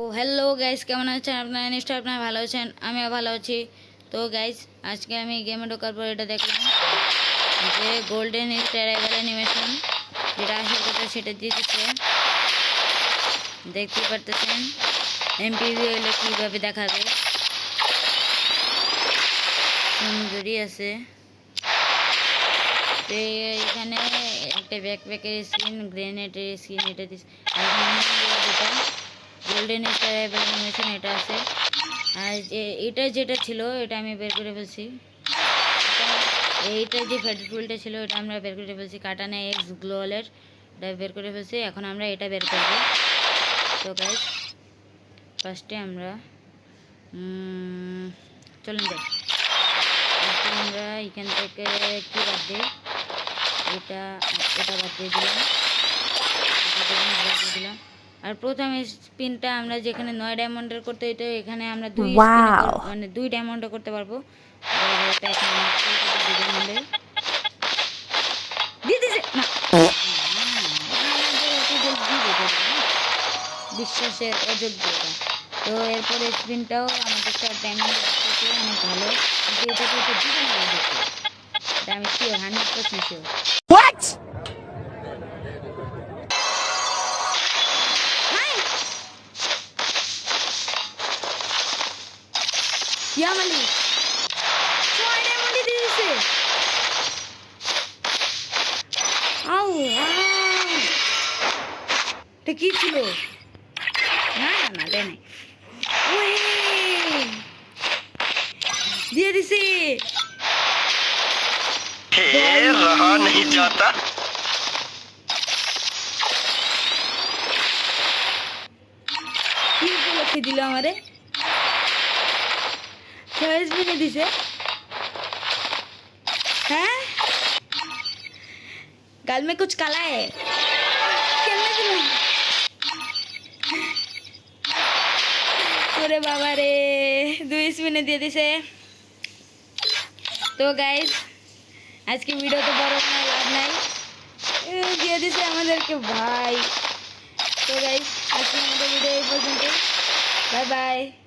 ও hello guys কেমন আছেন? আপনারা নিশ্চয়ই আপনারা ভালো আছেন, আমিও ভালো আছি। তো গাইস আজকে আমি গেমে ঢোকার পর এটা দেখলাম। যে গোল্ডেন ট্রাইবাল অ্যানিমেশন যেটা আসার কথা সেটা দিয়ে দেখতে পারতেছেন এমপিভি হলে কীভাবে দেখাবে? সুন্দরী আছে। তো এখানে একটা ব্যাকপ্যাকের স্ক্রিন গ্রেনেডের স্ক্রিন এটা দিচ্ছে গোল্ডেন স্টার অ্যানিমেশন এটা আছে। আর এটা যেটা ছিল, এটা আমি বের করে ফেলছি। এইটা যে ফেড টুলটা ছিল এটা আমরা বের করে ফেলছি। কাটানে এক্স গ্লোয়ালের এটা বের করে ফেলছি। এখন আমরা এটা বের করব। তো গাইজ ফার্স্টে আমরা চলুন যাই। আমরা এখান থেকে কি বাদ দিই? এটা এটা বাদ দিয়ে দিলাম। দিলাম। আর প্রথমে স্পিনটা আমরা যেখানে নয় ডায়মন্ডের করতে হইতো এখানে আমরা দুই মানে দুই ডায়মন্ডে করতে পারব। বিশ্বাসের অযোগ্য তো এরপরে স্পিনটাও আমাদের চার ডায়মন্ড অনেক ভালো। কিন্তু এটাকে একটু দিবে না। আমি sure hundred percent sure What? ইয়ামালি ছয় ডায়মন্ডে দিয়ে দিছে আউ আউ এটা কি ছিল না না না দেয় নাই ওয়ে দিয়ে দিছে हे रहा नहीं जाता কি উপলক্ষে দিল আমারে चॉइस भी नहीं दीजिए हैं? गल में कुछ काला है। अरे बाबा रे दुईस मिनट दिए दिसे तो गाइज़ आज के वीडियो तो बड़ो लाभ नहीं। दिए दिसे हमारे के भाई। तो गाइज़ आज के वीडियो बाय बाय